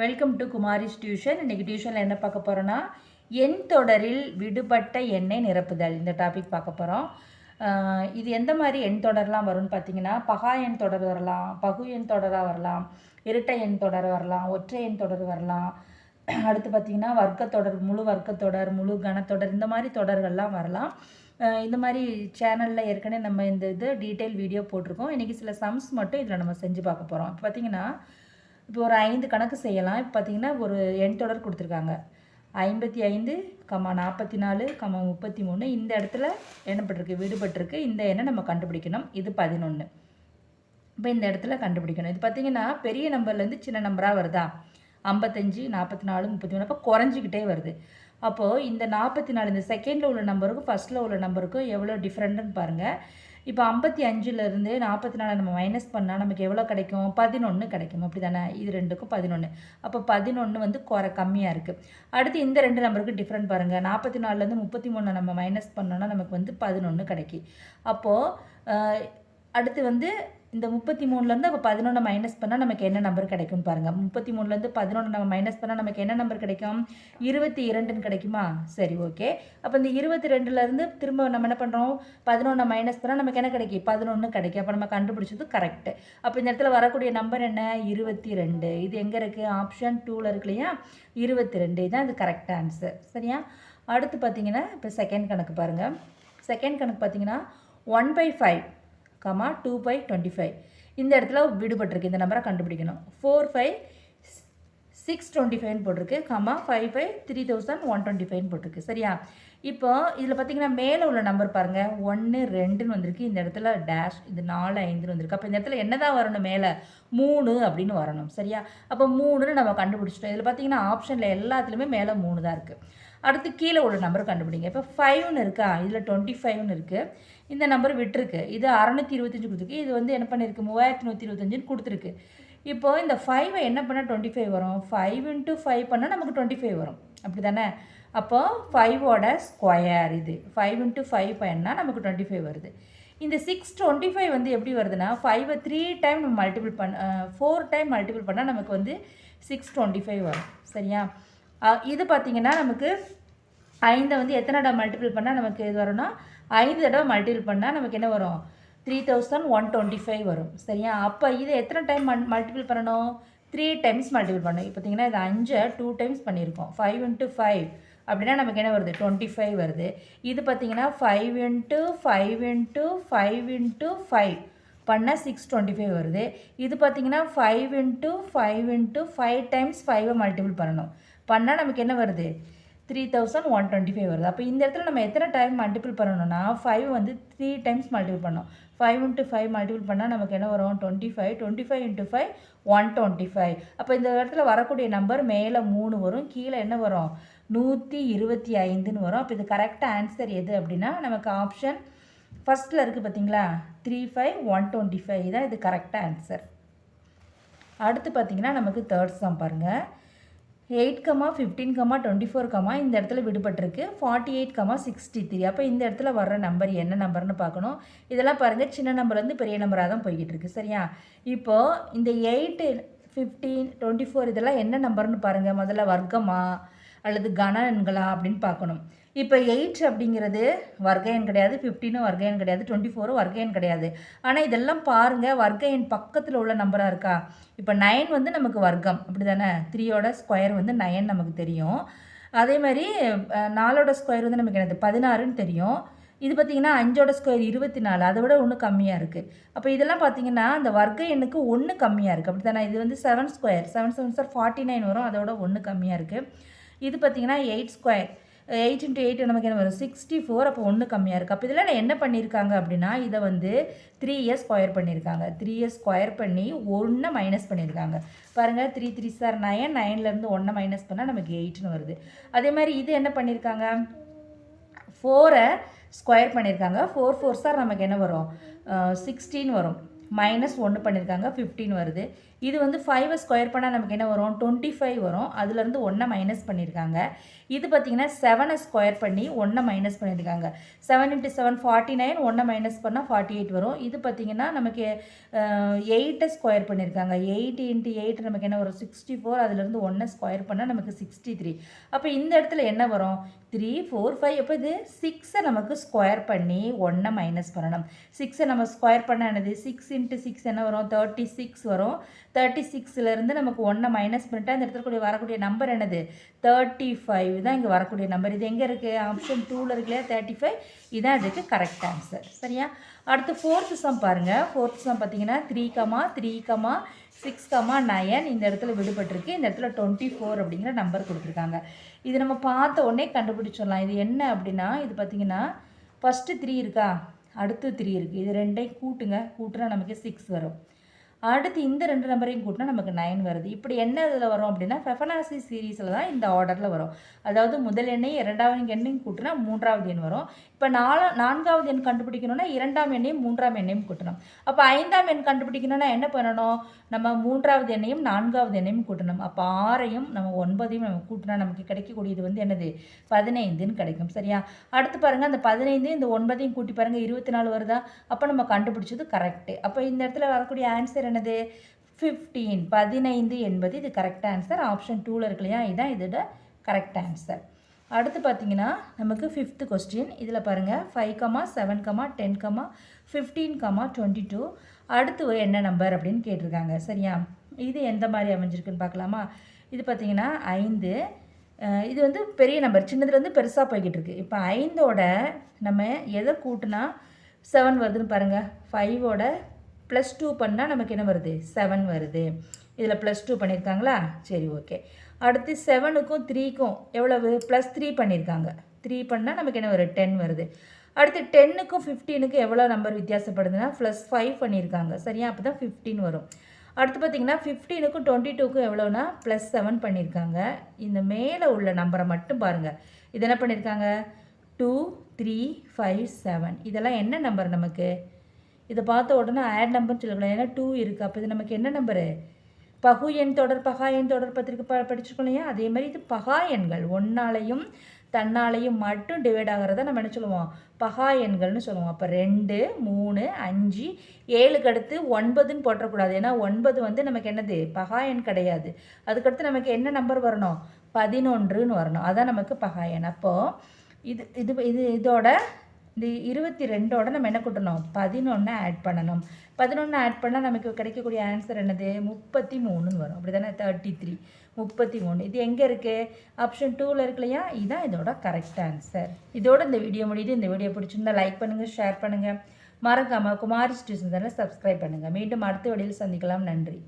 Welcome to Kumari's tuition இன்றைக்கி டியூஷனில் என்ன பார்க்க போகிறோன்னா எண் தொடரில் விடுபட்ட எண்ணெய் நிரப்புதல். இந்த டாபிக் பார்க்க போகிறோம் இது எந்த மாதிரி எண் தொடர்லாம் வரும்னு பார்த்தீங்கன்னா பகா எண் தொடர் வரலாம் பகு எண் தொடராக வரலாம் இரட்டை எண் தொடர் வரலாம் ஒற்றை எண் தொடர் வரலாம். அடுத்து பார்த்திங்கன்னா வர்க்கத்தொடர் முழு வர்க்கத்தொடர் முழு கணத்தொடர் இந்த மாதிரி தொடர்கள்லாம் வரலாம். இந்த மாதிரி சேனலில் ஏற்கனவே நம்ம இந்த இது டீட்டெயில் வீடியோ போட்டிருக்கோம். இன்றைக்கி சில சம்ஸ் மட்டும் இதில் நம்ம செஞ்சு பார்க்க போகிறோம் இப்போ பார்த்திங்கன்னா இப்போ ஒரு ஐந்து கணக்கு செய்யலாம். இப்போ பார்த்தீங்கன்னா ஒரு எண் தொடர் கொடுத்துருக்காங்க. ஐம்பத்தி ஐந்து கம்மா நாற்பத்தி நாலு கம்மா முப்பத்தி மூணு. இந்த இடத்துல என்னப்பட்டிருக்கு விடுபட்டிருக்கு. இந்த எண்ணை நம்ம கண்டுபிடிக்கணும். இது பதினொன்று இப்போ இந்த இடத்துல கண்டுபிடிக்கணும். இது பார்த்தீங்கன்னா பெரிய நம்பர்லேருந்து சின்ன நம்பராக வருதா? ஐம்பத்தஞ்சு நாற்பத்தி நாலு முப்பத்தி மூணு. அப்போ குறைஞ்சிக்கிட்டே வருது. அப்போது இந்த நாற்பத்தி நாலு இந்த செகண்டில் உள்ள நம்பருக்கும் ஃபஸ்ட்டில் உள்ள நம்பருக்கும் எவ்வளோ டிஃப்ரெண்ட்டுன்னு பாருங்கள் இப்போ ஐம்பத்தி அஞ்சுலேருந்து நாற்பத்தி நாலு நம்ம மைனஸ் பண்ணால் நமக்கு எவ்வளோ கிடைக்கும்? பதினொன்று கிடைக்கும். அப்படி தானே இது ரெண்டுக்கும் பதினொன்று அப்போ பதினொன்று வந்து குறை கம்மியாக இருக்குது அடுத்து இந்த ரெண்டு நம்பருக்கு டிஃப்ரெண்ட் பாருங்கள் நாற்பத்தி நாலுலேருந்து முப்பத்தி மூணு நம்ம மைனஸ் பண்ணோன்னா நமக்கு வந்து பதினொன்று கிடைக்கி அப்போது அடுத்து வந்து இந்த முப்பத்தி மூணுலேருந்து அப்போ பதினொன்று மைனஸ் பண்ணால் நமக்கு என்ன நம்பர் கிடைக்கும்னு பாருங்கள் முப்பத்தி மூணுலேருந்து பதினொன்று நம்ம மைனஸ் பண்ணால் நமக்கு என்ன நம்பர் கிடைக்கும்? இருபத்தி இரண்டுன்னு கிடைக்குமா? சரி ஓகே அப்போ இந்த இருபத்தி ரெண்டுலேருந்து திரும்ப நம்ம என்ன பண்ணுறோம் பதினொன்று மைனஸ் பண்ணால் நமக்கு என்ன கிடைக்கும் பதினொன்று கிடைக்கும் அப்போ நம்ம கண்டுபிடிச்சது கரெக்டு அப்போ இந்த இடத்துல வரக்கூடிய நம்பர் என்ன? இருபத்தி ரெண்டு. இது எங்கே இருக்குது ஆப்ஷன் டூவில் இருக்கு இல்லையா? இருபத்தி ரெண்டு. இதுதான் இது கரெக்ட் ஆன்சர் சரியா? அடுத்து பார்த்தீங்கன்னா இப்போ செகண்ட் கணக்கு பாருங்கள் செகண்ட் கணக்கு பார்த்தீங்கன்னா one by five comma two by twenty five இந்த இடத்துல விடுபட்டிருக்கு. இந்த நம்பரை கண்டுபிடிக்கணும். ஃபோர் ஃபைவ் சிக்ஸ் டுவெண்ட்டி ஃபைவ்னு போட்டிருக்கு. Comma five five three thousand one twenty ஃபைவ்னு போட்டிருக்கு. சரியா? இப்போ இதில் பார்த்தீங்கன்னா மேலே உள்ள நம்பர் பாருங்கள் ஒன்று ரெண்டுன்னு வந்திருக்கு. இந்த இடத்துல டேஷ் இது நாலு ஐந்துன்னு வந்திருக்கு. அப்போ இந்த இடத்துல என்ன தான் வரணும் மேலே? மூணு அப்படின்னு வரணும். சரியா? அப்போ மூணுன்னு நம்ம கண்டுபிடிச்சிட்டோம். இதில் பார்த்தீங்கன்னா ஆப்ஷனில் எல்லாத்துலேயுமே மேலே மூணு தான் இருக்குது அடுத்து கீழே உள்ள நம்பர் கண்டுபிடிங்க. இப்போ ஃபைவ்னு இருக்கா? இதில் டுவெண்ட்டி ஃபைவ்னு இருக்குது இந்த நம்பர் விட்டுருக்கு. இது அறநூற்றி இருபத்தஞ்சு கொடுத்துருக்கு. இது வந்து என்ன பண்ணியிருக்கு மூவாயிரத்தி நூற்றி இருபத்தஞ்சுன்னு கொடுத்துருக்கு. இப்போது இந்த ஃபைவை என்ன பண்ணால் டுவெண்ட்டி ஃபைவ் வரும்? ஃபைவ் இன்ட்டு ஃபைவ் பண்ணால் நமக்கு டுவெண்ட்டி ஃபைவ் வரும். அப்படி தானே அப்போ ஃபைவோட ஸ்கொயர் இது. ஃபைவ் இன்ட்டு ஃபைவ் பண்ணால் நமக்கு டுவெண்ட்டி ஃபைவ் வருது. இந்த சிக்ஸ் டுவெண்ட்டி ஃபைவ் வந்து எப்படி வருதுன்னா ஃபைவை த்ரீ டைம் நம்ம மல்டிபிள் பண்ண ஃபோர் டைம் மல்டிபிள் பண்ணால் நமக்கு வந்து சிக்ஸ் டுவெண்ட்டி ஃபைவ் வரும். சரியா? இது பார்த்திங்கன்னா நமக்கு ஐந்தை வந்து எத்தனை டா மல்டிபிள் பண்ணால் நமக்கு இது வரும்னா ஐந்து தடவை மல்டிபிள் பண்ணால் நமக்கு என்ன வரும்? Three thousand one twenty five வரும். சரியா? அப்போ இதை எத்தனை டைம் மன் மல்டிபிள் பண்ணணும்? த்ரீ டைம்ஸ் மல்டிபிள் பண்ணணும். இப்போ பார்த்தீங்கன்னா இது அஞ்சை டூ டைம்ஸ் பண்ணியிருக்கோம். ஃபைவ் இன்ட்டு ஃபைவ் அப்படின்னா நமக்கு என்ன வருது? டுவெண்ட்டி ஃபைவ் வருது. இது பார்த்தீங்கன்னா five into five into five into five பண்ணால் சிக்ஸ் டுவெண்ட்டி ஃபைவ் வருது. இது பார்த்தீங்கன்னா five into five into five times ஃபைவை மல்டிபிள் பண்ணணும். பண்ணால் நமக்கு என்ன வருது? Three thousand one twenty five வருது. அப்போ இந்த இடத்துல நம்ம எத்தனை டைம் மல்டிபிள் பண்ணணும்னா ஃபைவ் வந்து த்ரீ டைம்ஸ் மல்டிபிள் பண்ணோம் ஃபைவ் இன்ட்டு ஃபைவ் மல்டிபிள் பண்ணால் நமக்கு என்ன வரும்? Twenty five twenty five into five one twenty five அப்போ இந்த இடத்துல வரக்கூடிய நம்பர் மேலே மூணு வரும் கீழே என்ன வரும்? நூற்றி இருபத்தி ஐந்துன்னு வரும். அப்போ இது கரெக்டாக ஆன்சர் எது அப்படின்னா நமக்கு ஆப்ஷன் ஃபஸ்ட்டில் இருக்குது பார்த்தீங்களா three five one twenty five தான் இது கரெக்டாக ஆன்சர் அடுத்து பார்த்தீங்கன்னா நமக்கு தேர்ட் சம் பாருங்கள் eight comma fifteen comma twenty four comma இந்த இடத்துல விடுபட்டிருக்கு. Forty eight comma sixty three அப்போ இந்த இடத்துல வர்ற நம்பர் என்ன நம்பர்னு பார்க்கணும். இதெல்லாம் பாருங்கள் சின்ன நம்பர்லேருந்து பெரிய நம்பராக தான் போய்கிட்டு இருக்கு சரியா? இப்போது இந்த எயிட்டு ஃபிஃப்டீன் டுவெண்ட்டி ஃபோர் இதெல்லாம் என்ன நம்பர்னு பாருங்கள் முதல்ல வர்க்கமா அல்லது கணன்களா அப்படின்னு பார்க்கணும். இப்போ எயிட் அப்படிங்கிறது வர்க்க கிடையாது ஃபிஃப்டீனும் வர்க்க கிடையாது டுவெண்ட்டி ஃபோரும் வர்க்க கிடையாது. ஆனால் இதெல்லாம் பாருங்கள் வர்க்க பக்கத்தில் உள்ள நம்பராக இருக்கா? இப்போ நைன் வந்து நமக்கு வர்க்கம். அப்படி தானே த்ரீயோட ஸ்கொயர் வந்து நயன் நமக்கு தெரியும். அதே மாதிரி நாலோட ஸ்கொயர் வந்து நமக்கு என்னது? பதினாறுன்னு தெரியும். இது பார்த்திங்கன்னா அஞ்சோட ஸ்கொயர் இருபத்தி நாலு. அதை விட ஒன்று கம்மியாக இருக்குது அப்போ இதெல்லாம் பார்த்தீங்கன்னா அந்த வர்க்க எண்ணுக்கு ஒன்று கம்மியாக இருக்குது அப்படி தானே இது வந்து seven square seven seven sir forty nine வரும். அதோட ஒன்று கம்மியாக இருக்குது இது பார்த்திங்கன்னா eight square eight into eight நமக்கு என்ன வரும்? சிக்ஸ்டி ஃபோர் அப்போ ஒன்று கம்மியாக இருக்குது அப்போ இதில் என்ன பண்ணியிருக்காங்க அப்படின்னா இதை வந்து த்ரீ இயர்ஸ் ஸ்கொயர் பண்ணியிருக்காங்க த்ரீ இயர்ஸ் ஸ்கொயர் பண்ணி ஒன்றை மைனஸ் பண்ணியிருக்காங்க பாருங்கள் த்ரீ த்ரீ சார் நயன் நைன்லேருந்து ஒன்றை மைனஸ் பண்ணால் நமக்கு எயிட்னு வருது. அதே மாதிரி இது என்ன பண்ணியிருக்காங்க ஃபோரை ஸ்கொயர் பண்ணியிருக்காங்க ஃபோர் ஃபோர் சார் நமக்கு என்ன வரும்? சிக்ஸ்டீன் வரும். மைனஸ் ஒன்று பண்ணியிருக்காங்க ஃபிஃப்டீன் வருது. இது வந்து ஃபைவை ஸ்கொயர் பண்ணால் நமக்கு என்ன வரும்? டுவெண்ட்டி ஃபைவ் வரும். அதுலேருந்து ஒன்றை மைனஸ் பண்ணியிருக்காங்க இது பார்த்திங்கன்னா செவனை ஸ்கொயர் பண்ணி ஒன்றை மைனஸ் பண்ணியிருக்காங்க seven into seven forty nine ஒன்றை மைனஸ் பண்ணால் ஃபார்ட்டி எயிட் வரும். இது பார்த்தீங்கன்னா நமக்கு எயிட்டை ஸ்கொயர் பண்ணியிருக்காங்க எயிட் இன்ட்டு எயிட் நமக்கு என்ன வரும்? சிக்ஸ்டி ஃபோர் அதுலேருந்து ஒன்றை ஸ்கொயர் பண்ணால் நமக்கு சிக்ஸ்டி த்ரீ அப்போ இந்த இடத்துல என்ன வரும்? த்ரீ ஃபோர் ஃபைவ் அப்போ இது சிக்ஸை நமக்கு ஸ்கொயர் பண்ணி ஒன்றை மைனஸ் பண்ணணும். சிக்ஸை நம்ம ஸ்கொயர் பண்ண என்னது? சிக்ஸ் இன்ட்டு சிக்ஸ் என்ன வரும்? தேர்ட்டி சிக்ஸ் வரும். தேர்ட்டி சிக்ஸ்லேருந்து நமக்கு ஒன்றை மைனஸ் பண்ணிட்டால் இந்த இடத்துல கூடிய வரக்கூடிய நம்பர் என்னது? தேர்ட்டி ஃபைவ் தான் இங்கே வரக்கூடிய நம்பர் இது எங்கே இருக்குது ஆப்ஷன் டூவில் இருக்கு இல்லையா தேர்ட்டி ஃபைவ் இதான் இதுக்கு கரெக்ட் ஆன்சர் சரியா? அடுத்து ஃபோர்த்து சம் பாருங்கள் ஃபோர்த் சம் பார்த்தீங்கன்னா three comma three comma six comma nine இந்த இடத்துல விடுபட்டிருக்கு. இந்த இடத்துல டுவெண்ட்டி ஃபோர் அப்படிங்கிற நம்பர் கொடுத்துருக்காங்க. இது நம்ம பார்த்த உடனே கண்டுபிடிச்சிடலாம். இது என்ன அப்படின்னா இது பார்த்திங்கன்னா ஃபஸ்ட்டு த்ரீ இருக்கா? அடுத்து த்ரீ இருக்குது இது ரெண்டையும் கூட்டுங்க. கூட்டுனா நமக்கு சிக்ஸ் வரும். அடுத்து இந்த ரெண்டு நம்பரையும் கூட்டினா நமக்கு நைன் வருது. இப்படி என்ன இதில் வரும் அப்படின்னா ஃபெஃபனாசி சீரீஸில் தான் இந்த ஆர்டரில் வரும். அதாவது முதல் எண்ணையும் இரண்டாவது எண்ணையும் கூட்டினா மூன்றாவது எண் வரும். இப்போ நாலா நான்காவது எண் கண்டுபிடிக்கணும்னா இரண்டாம் எண்ணையும் மூன்றாம் எண்ணையும் கூட்டணும். அப்போ ஐந்தாம் எண் கண்டுபிடிக்கணும்னா என்ன பண்ணணும்? நம்ம மூன்றாவது எண்ணையும் நான்காவது எண்ணையும் கூட்டணும். அப்போ ஆறையும் நம்ம ஒன்பதையும் நம்ம கூட்டினா நமக்கு கிடைக்கக்கூடியது வந்து என்னது? பதினைந்துன்னு கிடைக்கும். சரியா? அடுத்து பாருங்கள் அந்த பதினைந்து இந்த ஒன்பதையும் கூட்டி பாருங்கள் இருபத்தி நாலு வருதா? அப்போ நம்ம கண்டுபிடிச்சது கரெக்டு அப்போ இந்த இடத்துல வரக்கூடிய ஆன்சர் என்னது? ஃபிஃப்டீன் பதினைந்து என்பது இது கரெக்ட் ஆன்சர் ஆப்ஷன் டூவில் இருக்கு இல்லையா? இதுதான் இதோட கரெக்ட் ஆன்சர் அடுத்து பார்த்தீங்கன்னா நமக்கு ஃபிஃப்த்து கொஸ்டின் இதில் பாருங்கள் five comma seven comma ten comma fifteen comma twenty two அடுத்து என்ன நம்பர் அப்படின்னு கேட்டிருக்காங்க. சரியா? இது எந்த மாதிரி அமைஞ்சிருக்குன்னு பார்க்கலாமா? இது பார்த்தீங்கன்னா ஐந்து. இது வந்து பெரிய நம்பர் சின்னதுலேருந்து பெருசாக போய்கிட்டு இருக்கு. இப்போ ஐந்தோட நம்ம எதை கூட்டினா செவன் வருதுன்னு பாருங்கள் ஃபைவோட ப்ளஸ் டூ பண்ணால் நமக்கு என்ன வருது? செவன் வருது. இதில் ப்ளஸ் டூ பண்ணியிருக்காங்களா சரி ஓகே அடுத்து செவனுக்கும் த்ரீக்கும் எவ்வளவு? ப்ளஸ் த்ரீ பண்ணியிருக்காங்க த்ரீ பண்ணால் நமக்கு என்ன வரும்? டென் வருது. அடுத்து டென்னுக்கும் ஃபிஃப்டீனுக்கும் எவ்வளோ நம்பர் வித்தியாசப்படுதுன்னா ப்ளஸ் ஃபைவ் பண்ணியிருக்காங்க சரியா? அப்போ தான் ஃபிஃப்டீன் வரும். அடுத்து பார்த்தீங்கன்னா ஃபிஃப்டீனுக்கும் டுவெண்ட்டி டூக்கும் எவ்வளோனா ப்ளஸ் செவன் பண்ணியிருக்காங்க இந்த மேலே உள்ள நம்பரை மட்டும் பாருங்கள் இது என்ன பண்ணியிருக்காங்க டூ த்ரீ ஃபைவ் செவன் இதெல்லாம் என்ன நம்பர் நமக்கு? இதை பார்த்த உடனே ஆட் நம்பர்னு சொல்லக்கூடாது ஏன்னா டூ இருக்குது அப்போ இது நமக்கு என்ன நம்பரு பகு எண் தொடர் பகா எண் தொடர் பத்திரிக்கை ப படிச்சிருக்கோம் இல்லையா? அதே மாதிரி இது பகா எண்கள். ஒன்னாலையும் தன்னாலையும் மட்டும் டிவைட் ஆகிறத நம்ம என்ன சொல்லுவோம்? பகா எண்கள்னு சொல்லுவோம். அப்போ ரெண்டு மூணு அஞ்சு ஏழுக்கு அடுத்து ஒன்பதுன்னு போட்டக்கூடாது ஏன்னா ஒன்பது வந்து நமக்கு என்னது? பகா எண் கிடையாது. அதுக்கடுத்து நமக்கு என்ன நம்பர் வரணும்? பதினொன்றுன்னு வரணும். அதான் நமக்கு பகா எண். அப்போது இது இது இது இதோட இந்த இருபத்தி ரெண்டோட நம்ம என்ன கூட்டணும்? பதினொன்று ஆட் பண்ணணும். பதினொன்று ஆட் பண்ணால் நமக்கு கிடைக்கக்கூடிய ஆன்சர் என்னது? முப்பத்தி மூணுன்னு வரும். அப்படி தானே தேர்ட்டி த்ரீ முப்பத்தி மூணு. இது எங்கே இருக்குது ஆப்ஷன் டூவில் இருக்கு இல்லையா? இதுதான் இதோட கரெக்ட் ஆன்சர் இதோட இந்த வீடியோ முடியுது. இந்த வீடியோ பிடிச்சிருந்தா லைக் பண்ணுங்கள் ஷேர் பண்ணுங்கள் மறக்காமல் குமாரி டியூஷன் தானே சப்ஸ்கிரைப் பண்ணுங்கள் மீண்டும் அடுத்த வழியில் சந்திக்கலாம். நன்றி.